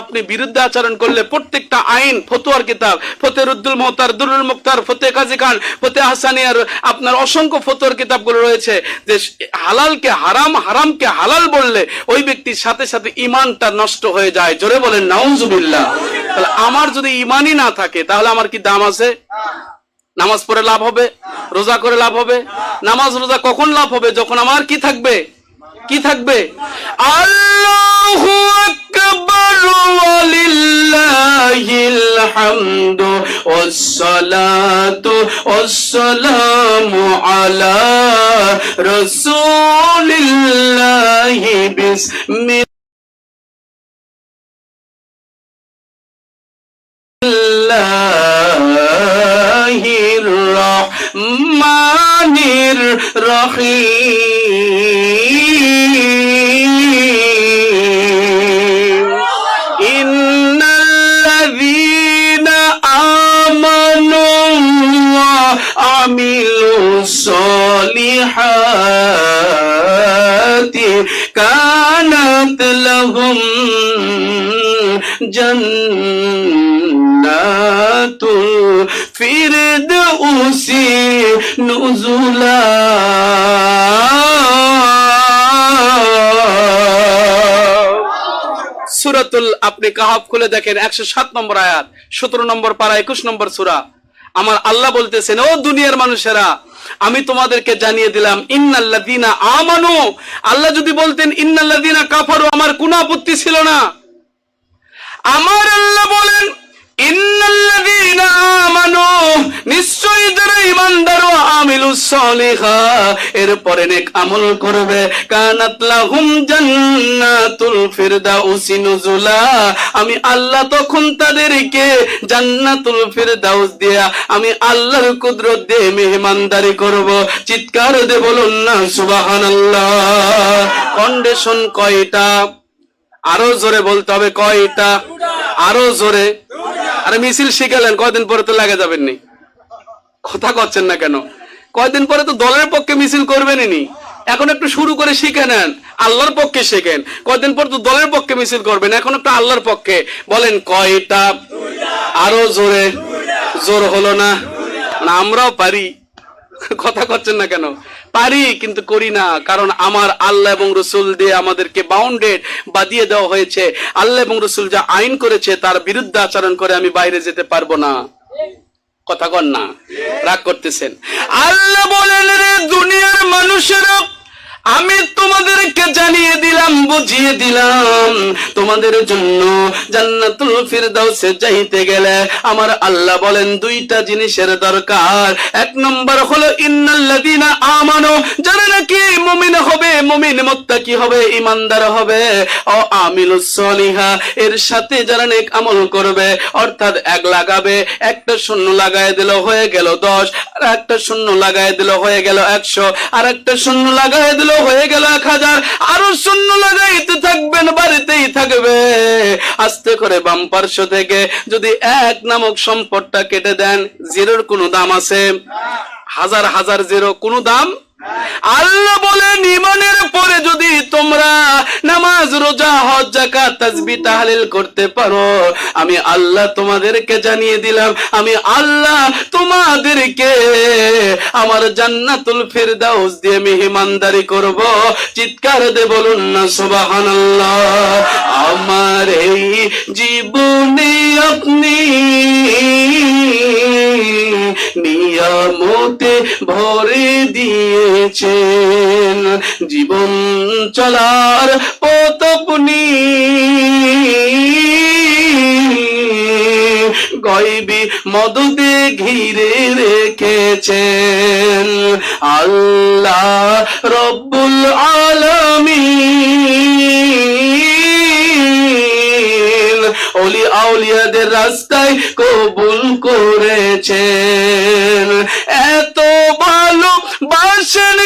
আপনি বিরুদ্ধে আচরণ করলে প্রত্যেকটা আইন, ফতুয়ার কিতাব, ফতে রুদ্দুল মোহতার দুরুল মুক্তার, ফতে কাজী খান, ফতে হাসানিয়ার, আপনার অসংখ্য ফতুয়ার কিতাবগুলো রয়েছে যে হালালকে হারাম, হারামকে হালাল বললে ওই ব্যক্তির সাথে সাথে ইমানটা নষ্ট হয়ে যায়। জোরে বলেন, নাউজুবিল্লাহ। তাহলে আমার যদি ইমানই না থাকে, তাহলে আমার কি দাম আছে? নামাজ পড়ে লাভ হবে? রোজা করে লাভ হবে? নামাজ রোজা কখন লাভ হবে? যখন আমার কি থাকবে? কি থাকবে? আল্লাহু الحمد والصلاة والسلام على رسول الله بسم الله الرحمن الرحيم. وعملوا الصالحات كانت لهم جنات الفردوس نزلا সুরাতুল আপনি কাহাব খুলে দেখেন একশো সাত নম্বর আয়াত সতেরো নম্বর পারা একুশ নম্বর সুরা আমার আল্লাহ বলতেছেন, ও দুনিয়ার মানুষেরা, আমি তোমাদেরকে জানিয়ে দিলাম ইন্নাল্লাদিনা আমানু। আল্লাহ যদি বলতেন ইন্নাল্লাদিনা কাফারু, আমার কোন আপত্তি ছিল না। আমার আল্লাহ বলেন ইন্নাল্লাদিনা আমানু। নিশ্চয়ই যারা ঈমানদার ও আমিলুস এরপরে নেক আমল করবে। আমি আল্লাহ তখন তাদেরকে জান্নাতুল ফিরদাউস দিয়া আমি আল্লাহর কুদরত দিয়ে মেহমানদারি করব। চিৎকার দে বলুন না, সুবহানাল্লাহ। কন্ডিশন কয়টা? আরও জোরে বলতে হবে, কয়টা? আরও জোরে। আরে মিছিল শিখালেন, কয়দিন পরে তো লাগে যাবেন নি কথা করছেন না কেন? কয়দিন পরে তো দলের পক্ষে মিছিল করবেন নি এখন একটু শুরু করে শিখে নেন, আল্লাহর পক্ষে শেখেন। কয়দিন পর তো দলের পক্ষে মিছিল করবেন, এখন একটু আল্লাহর পক্ষে। বলেন, কয়টা? আরও জোরে। জোর হলো না? আমরাও পারি। কথা করছেন না কেন? পারি, কিন্তু করি না, কারণ আমার আল্লাহ এবং রসুল দিয়ে আমাদেরকে বাউন্ডেড বাদিয়ে দেওয়া হয়েছে। আল্লাহ এবং রসুল যা আইন করেছে, তার বিরুদ্ধে আচরণ করে আমি বাইরে যেতে পারব না। কথা কন না। রাগ করতেছেন। আল্লাহ বলেন রে দুনিয়ার মানুষেরা আমি তোমাদেরকে জানিয়ে দিলাম, বুঝিয়ে দিলাম। তোমাদের জন্য জান্নাতুল ফিরদাউসে যাইতে গেলে আমার আল্লাহ বলেন, দুইটা জিনিসের দরকার। এক নম্বর হলো, ইন্নাল্লাযীনা আমানু যারা নাকি মুমিন হবে, মুমিন মুত্তাকি হবে ইমানদার হবে। ও আমিলুস সলিহা, এর সাথে যারা নেক আমল করবে, অর্থাৎ এক লাগাবে, একটা শূন্য লাগায় দিল, হয়ে গেল দশ। আর একটা শূন্য লাগায় দিল, হয়ে গেল একশো। আর একটা শূন্য লাগায় দিল, হয়ে গেল এক হাজার। আরও শূন্য লাগাইতে থাকবেন, বাড়িতেই থাকবে। আস্তে করে বাম পার্শ্ব থেকে যদি এক নামক সম্পদটা কেটে দেন, জিরোর কোনো দাম আছে? হাজার হাজার জিরো কোনো দাম আল্লাহ বলেন ইমানের পরে যদি তোমরা নামাজ, রোজা, হজ জাকাত তাসবিহ তাহলিল করতে পারো, আমি আল্লাহ তোমাদেরকে জানিয়ে দিলাম, আমি আল্লাহ তোমাদেরকে আমার জান্নাতুল ফিরদাউস দিয়ে মেহমানদারি করব। চিৎকার দে বলুন না, সুবহানাল্লাহ। আমার এই জীবনে আপনি নিয়ামতে ভরে দিয়েছেন। জীবন চলার পথ আপনি গয়বি মদদে ঘিরে রেখেছেন। আল্লাহ রব্বুল আলামিন আউলিয়াদের রাস্তায় কবুল করেছেন। এত ভালো বাসেন